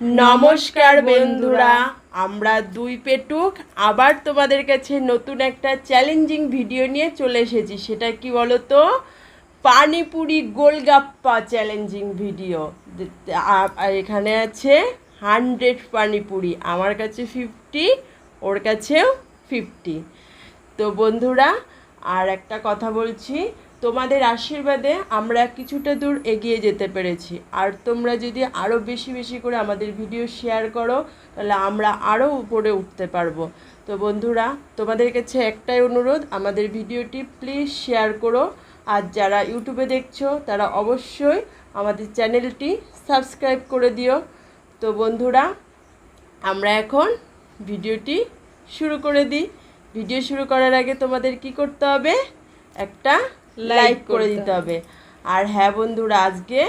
নমস্কার বন্ধুরা। আমরা দুই পেটুক আবার তোমাদের কাছে নতুন একটা চ্যালেঞ্জিং ভিডিও নিয়ে চলে এসেছি। সেটা কি বলো তো পানিপুরি গোলগাপ্পা চ্যালেঞ্জিং ভিডিও এখানে আছে হান্ড্রেড পানিপুরি আমার কাছে ফিফটি ওর কাছেও ফিফটি তো বন্ধুরা আর একটা কথা বলছি তোমাদের আশীর্বাদে আমরা কিছুটা দূর এগিয়ে যেতে পেরেছি। আর তোমরা যদি আরও বেশি বেশি করে আমাদের ভিডিও শেয়ার করো, তাহলে আমরা আরও উপরে উঠতে পারব। তো বন্ধুরা, তোমাদের কাছে একটাই অনুরোধ, আমাদের ভিডিওটি প্লিজ শেয়ার করো। আর যারা ইউটিউবে দেখছ, তারা অবশ্যই আমাদের চ্যানেলটি সাবস্ক্রাইব করে দিও। তো বন্ধুরা, আমরা এখন ভিডিওটি শুরু করে দিই। ভিডিও শুরু করার আগে তোমাদের কি করতে হবে? একটা লাইক করে দিতে হবে। আর হ্যাঁ বন্ধুরা আজকে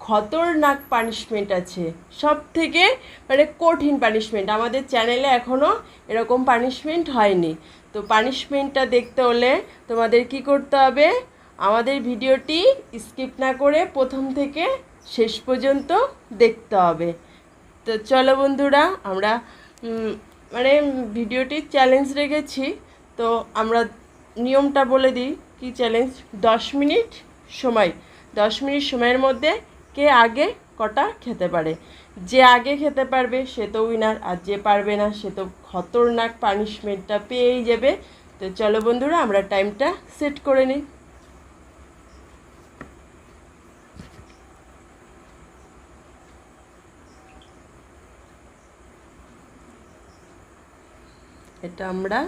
খতরনাক পানিশমেন্ট আছে। সব থেকে মানে কঠিন পানিশমেন্ট আমাদের চ্যানেলে এখনও এরকম পানিশমেন্ট হয়নি। তো পানিশমেন্টটা দেখতে হলে তোমাদের কি করতে হবে? আমাদের ভিডিওটি স্কিপ না করে প্রথম থেকে শেষ পর্যন্ত দেখতে হবে। তো চলো বন্ধুরা আমরা মানে ভিডিওটি চ্যালেঞ্জ রেখেছি। তো আমরা নিয়মটা বলে দিই। কি চ্যালেঞ্জ দশ মিনিট সময়। দশ মিনিট সময়ের মধ্যে কে আগে কটা খেতে পারে? যে আগে খেতে পারবে সে তো উইনার আর যে পারবে না সে তো খতরনাক পানিশমেন্টটা পেয়েই যাবে। তো চলো বন্ধুরা, আমরা টাইমটা সেট করে নিই। এটা আমরা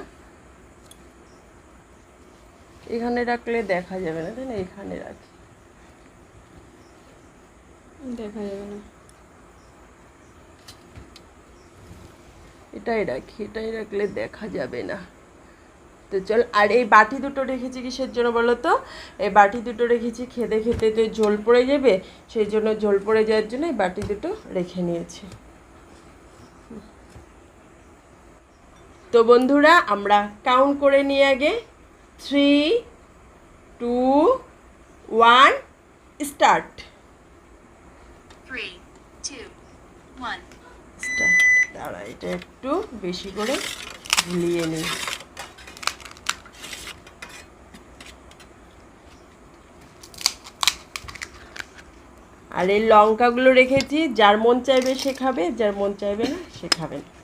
এখানে রাখলে দেখা যাবে না তাই না? এখানে রাখি। দেখা যাবে না। এটাই রাখি এটাই রাখলে দেখা যাবে না। তো চল আর এই বাটি দুটো রেখেছি কিসের জন্য বলো তো? এই বাটি দুটো রেখেছি খেতে খেতে তো ঝোল পড়ে যাবে সেই জন্য ঝোল পড়ে যাওয়ার জন্য এই বাটি দুটো রেখে নিয়েছি। তো বন্ধুরা আমরা কাউন্ট করে নিই আগে। Three two one start start দাঁড়া এটা একটু বেশি করে ভুলিয়ে নিই আর এই লঙ্কাগুলো রেখেছি যার মন চাইবে সে খাবে যার মন চাইবে না সে খাবে না।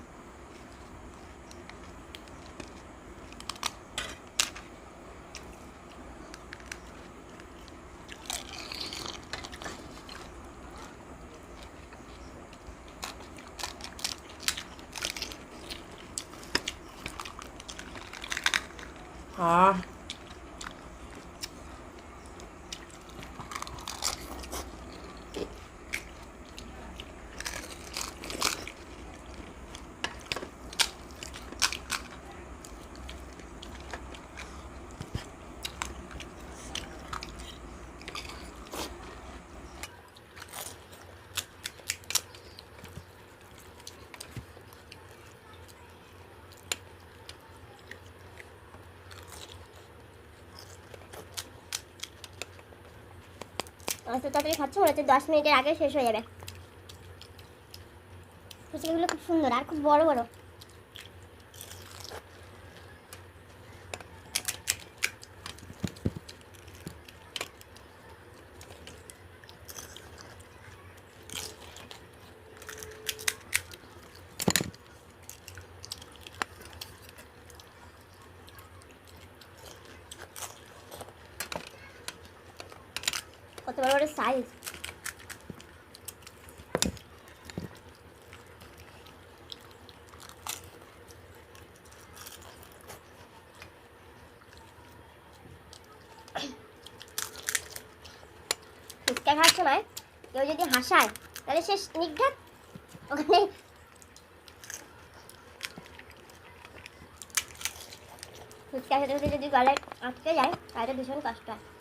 好。অত তাড়াতাড়ি খাচ্ছ? মনে হচ্ছে দশ মিনিটের আগে শেষ হয়ে যাবে। ফুচকাগুলো খুব সুন্দর আর খুব বড় বড়। বড় বড় সাইজ ফুচকা সময় কেউ যদি হাসায়, তাহলে সে নিঘাত ওখানে ফুচকা খেতে যদি গলায় আটকে যায়, তাহলে ভীষণ কষ্ট হয়।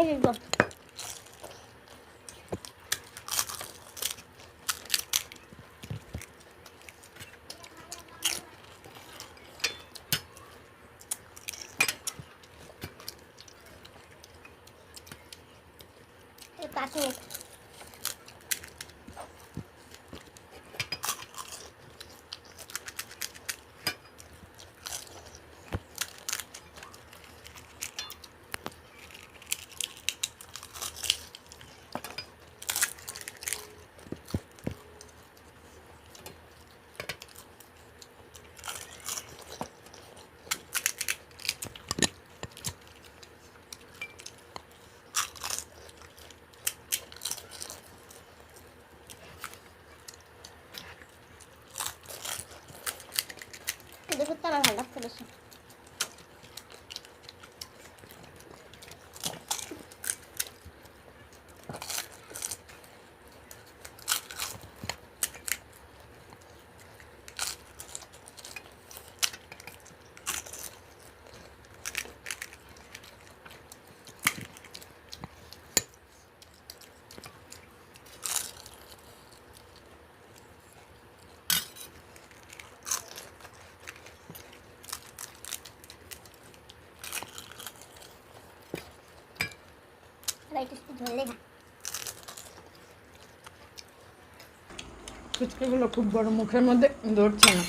আমি লিখব এই পাঁচ মিনিট কিন্তু করতে আমার ফুচকাগুলো খুব বড় মুখের মধ্যে ধরছে না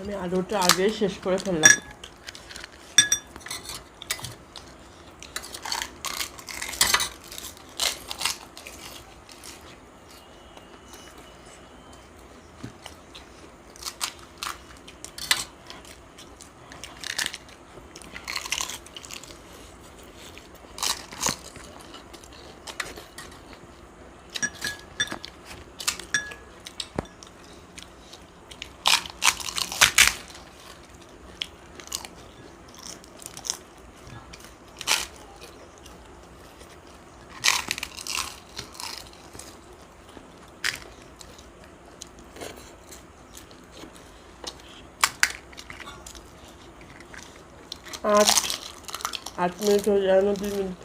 আমি আলুটা আগে শেষ করে ফেললাম। আট আট মিনিট হয়ে যায় না দুই মিনিট।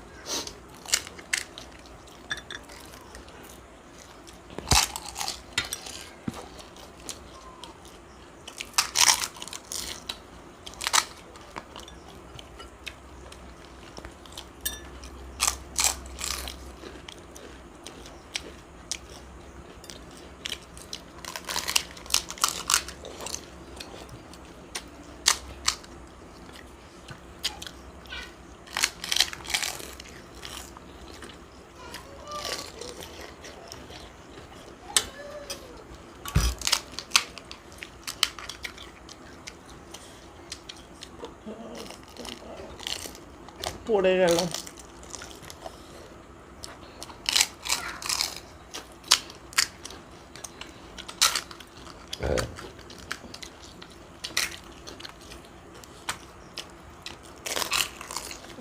পড়ে গেল।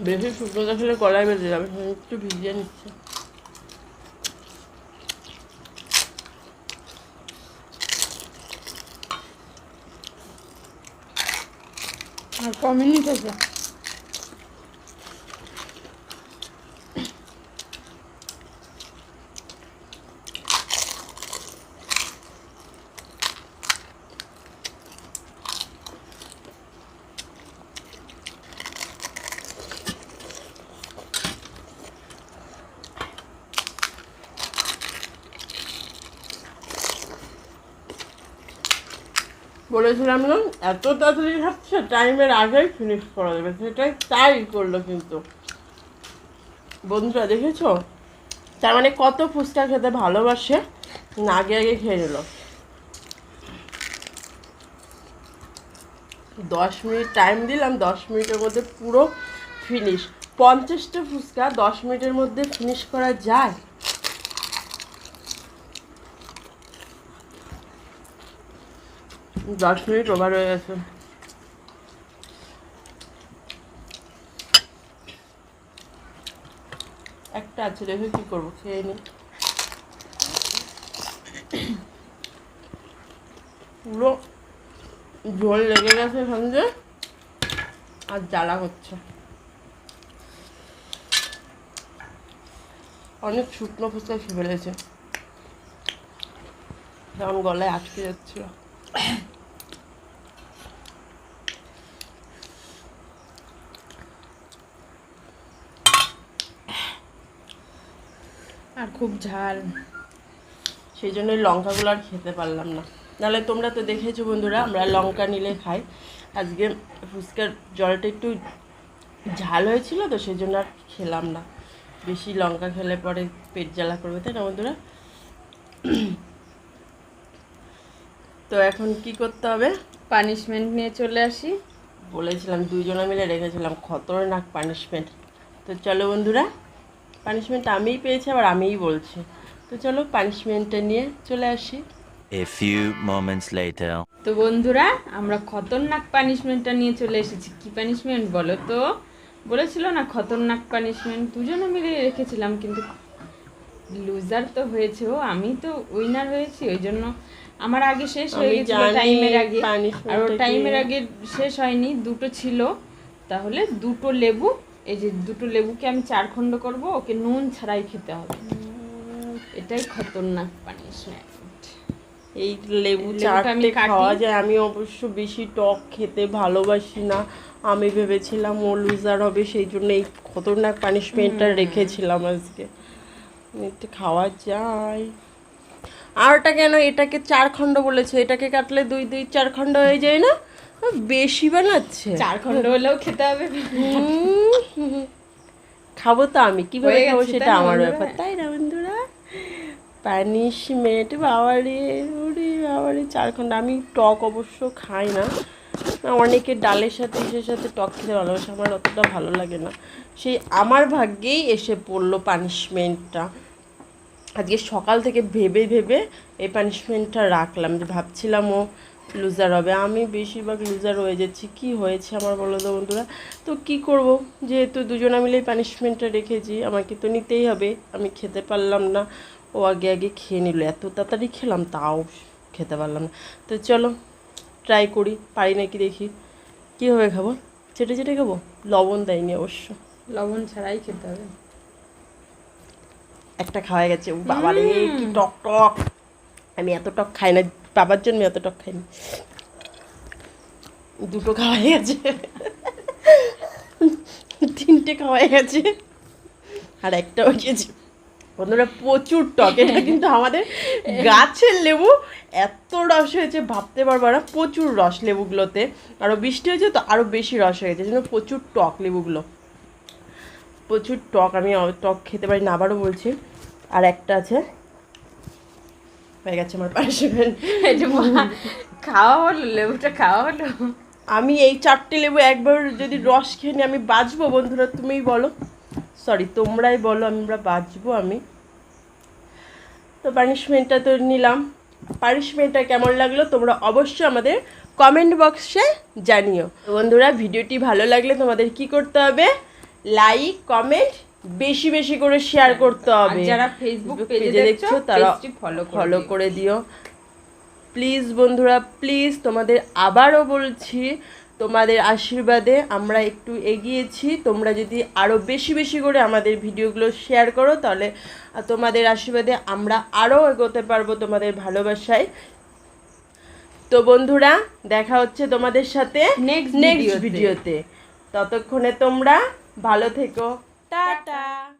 বেশি শুকনো দেখলে কড়াই বেঁধে যাবে একটু ভিজিয়ে নিচ্ছে। আর ক মিনিট বলেছিলাম না, এত তাড়াতাড়ি খাচ্ছে, টাইমের আগেই ফিনিশ করা যাবে, সেটাই তাই করল কিন্তু। বন্ধুরা, দেখেছ? তার মানে কত ফুচকা খেতে ভালোবাসে আগে আগে খেয়ে নিল। দশ মিনিট টাইম দিলাম, দশ মিনিটের মধ্যে পুরো ফিনিশ পঞ্চাশটা ফুচকা দশ মিনিটের মধ্যে ফিনিশ করা যায়? দশ মিনিট ওভার হয়ে গেছে। একটা আছে, দেখে কি করব, খেয়ে নি। পুরো জল লেগে গেছে সঙ্গে আর জ্বালা হচ্ছে। অনেক শুকনো ফুচকা খেয়ে ফেলেছে। যেমন গলায় আটকে যাচ্ছিল। আর খুব ঝাল। সেই জন্য লঙ্কাগুলো আর খেতে পারলাম না। নাহলে তোমরা তো দেখেছ বন্ধুরা আমরা লঙ্কা নিলে খাই। আজকে ফুচকার জলটা একটু ঝাল হয়েছিল তো সেই জন্য আর খেলাম না। বেশি লঙ্কা খেলে পরে পেট জ্বালা করবে তাই না বন্ধুরা? তো এখন কি করতে হবে? পানিশমেন্ট নিয়ে চলে আসি। বলেছিলাম দুজনে মিলে রেখেছিলাম খতরনাক পানিশমেন্ট তো চলো বন্ধুরা পানিশমেন্ট আমিই পেয়েছি আবার আমিই বলছি। তো চলো পানিশমেন্টটা নিয়ে চলে আসি। A few moments later. তো বন্ধুরা আমরা খতরনাক পানিশমেন্টটা নিয়ে চলে এসেছি। কি পানিশমেন্ট বলো তো? বলেছিল না খতরনাক পানিশমেন্ট দুজনে মিলে রেখেছিলাম কিন্তু লুজার তো হয়েছে ও আমি তো উইনার হয়েছি ওই জন্য আমার আগে শেষ হয়ে গেছিল টাইমের আগে। আর ও টাইমের আগে শেষ হয়নি দুটো ছিল। তাহলে দুটো লেবু এই যে দুটো লেবুকে আমি চার খণ্ড করব ওকে নুন ছাড়াই খেতে হবে। এটাই খতরনাক পানিশমেন্ট এই লেবু কাটি। খাওয়া যায় আমি অবশ্য বেশি টক খেতে ভালোবাসি না। আমি ভেবেছিলাম ও লুজার হবে সেই জন্য এই খতরনাক পানিশমেন্টটা রেখেছিলাম আজকে। খাওয়া যায়। আর ওটা কেন? এটাকে চার খণ্ড বলেছে। এটাকে কাটলে দুই দুই চার খণ্ড হয়ে যায় না? বেশি বানাচ্ছে। চার খণ্ড হলেও খেতে হবে। খাব তো আমি। কীভাবে খাব সেটা আমার ব্যাপার। তাই না বন্ধুরা? পানিশমেন্ট বাবারে ওরে বাবারে চার ঘণ্টা আমি টক অবশ্য খাই না। অনেকে ডালের সাথে ইসের সাথে টক খেতে ভালোবাসে। আমার অতটা ভালো লাগে না। সেই আমার ভাগ্যেই এসে পড়ল পানিশমেন্টটা। আজকে সকাল থেকে ভেবে ভেবে এই পানিশমেন্টটা রাখলাম। যে ভাবছিলাম ও লুজার হবে। আমি বেশিরভাগ লুজার হয়ে যাচ্ছি। কি হয়েছে আমার বলো তো বন্ধুরা? তো কি করব? যেহেতু দুজনে মিলে পানিশমেন্টটা রেখেছি, আমাকে তো নিতেই হবে। আমি খেতে পারলাম না। ও আগে আগে খেয়ে নিল। এত তাড়াতাড়ি খেলাম, তাও খেতে পারলাম না। তো চলো ট্রাই করি। পারি নাকি দেখি। কীভাবে খাব? চেটে চেটে খাব? লবণ দেয়নি অবশ্য। লবণ ছাড়াই খেতে হবে। একটা খাওয়া গেছে। ও বাবারে কি টক টক। আমি এত টক খাই না বাবার জন্য এত টক খাই না। দুটো খাওয়া গেছে। তিনটে খাওয়া গেছে। আর একটাও গেছে বন্ধুরা প্রচুর টক। এটা কিন্তু আমাদের গাছের লেবু এত রস হয়েছে ভাবতে পারব না। প্রচুর রস লেবুগুলোতে। আরও বৃষ্টি হয়েছে তো আরও বেশি রস হয়ে গেছে। জন্য প্রচুর টক লেবুগুলো। প্রচুর টক আমি টক খেতে পারি না আবারও বলছি। আর একটা আছে। হয়ে গেছে আমার পানিশমেন্ট এই খাওয়া হলো লেবুটা খাওয়া হলো। আমি এই চারটে লেবু একবার যদি রস খেয়ে নিই আমি বাঁচবো বন্ধুরা তুমিই বলো। সরি তোমরাই বলো আমরা বাঁচবো আমি। তো পানিশমেন্টটা তো নিলাম। পানিশমেন্টটা কেমন লাগল তোমরা অবশ্যই আমাদের কমেন্ট বক্সে জানিও। বন্ধুরা ভিডিওটি ভালো লাগলে তোমাদের কি করতে হবে? লাইক কমেন্ট বেশি বেশি করে শেয়ার করতে হবে। যারা ফেসবুক পেজে দেখছ তারা ফলো ফলো করে দিও। প্লিজ বন্ধুরা প্লিজ তোমাদের আবারও বলছি তোমাদের আশীর্বাদে আমরা একটু এগিয়েছি। তোমরা যদি আরও বেশি বেশি করে আমাদের ভিডিওগুলো শেয়ার করো তাহলে তোমাদের আশীর্বাদে আমরা আরও এগোতে পারব তোমাদের ভালোবাসায়। তো বন্ধুরা দেখা হচ্ছে তোমাদের সাথে নেক্সট নেক্সট। ভিডিওতে ততক্ষণে তোমরা ভালো থেকো। টাটা।